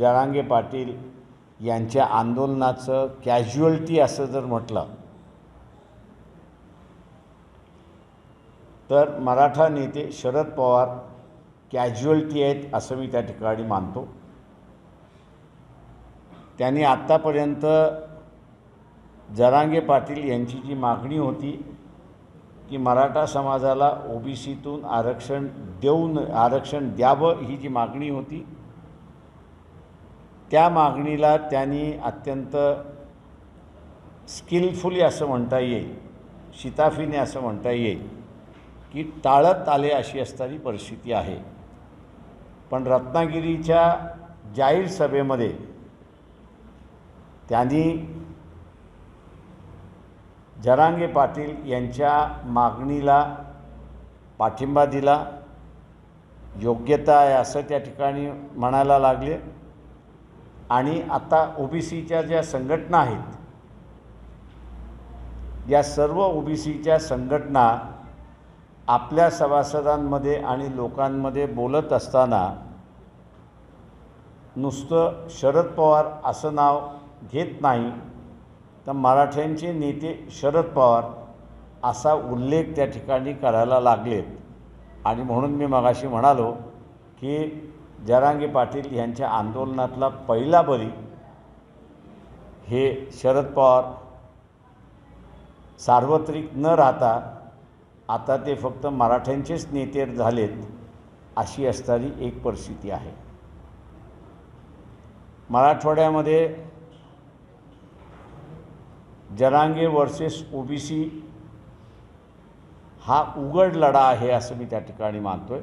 जरांगे पाटील यांच्या आंदोलनाचं कॅज्युअल्टी असं जर म्हटलं तर मराठा नेते शरद पवार कॅज्युअल्टी आहेत असं मी त्या ठिकाणी मानतो. त्यांनी आत्तापर्यंत जरांगे पाटील यांची जी मागणी होती की मराठा समाजाला ओबीसीतून आरक्षण देऊन आरक्षण द्यावं ही जी मागणी होती त्या मागणीला त्यांनी अत्यंत स्किलफुली असं म्हणता येईल शिताफीने असं म्हणता येईल की टाळत आले अशी असणारी परिस्थिती आहे. पण रत्नागिरीच्या जाहीर सभेमध्ये त्यांनी जरांगे पाटील यांच्या मागणीला पाठिंबा दिला. योग्यता आहे असं त्या ठिकाणी म्हणायला लागले. आणि आता ओ बी सीच्या ज्या संघटना आहेत या सर्व ओ बी सीच्या संघटना आपल्या सभासदांमध्ये आणि लोकांमध्ये बोलत असताना नुसतं शरद पवार असं नाव घेत नाही तर मराठ्यांचे नेते शरद पवार असा उल्लेख त्या ठिकाणी करायला लागलेत. आणि म्हणून मी मगाशी म्हणालो की जरांगे पाटील यांच्या आंदोलनातला पहिला बळी हे शरद पवार सार्वत्रिक न राहता आता ते फक्त मराठ्यांचेच नेते झालेत अशी असणारी एक परिस्थिती आहे. मराठवाड्यामध्ये जरांगे वर्सेस ओबीसी हा उघड लढा आहे असं मी त्या ठिकाणी मानतो आहे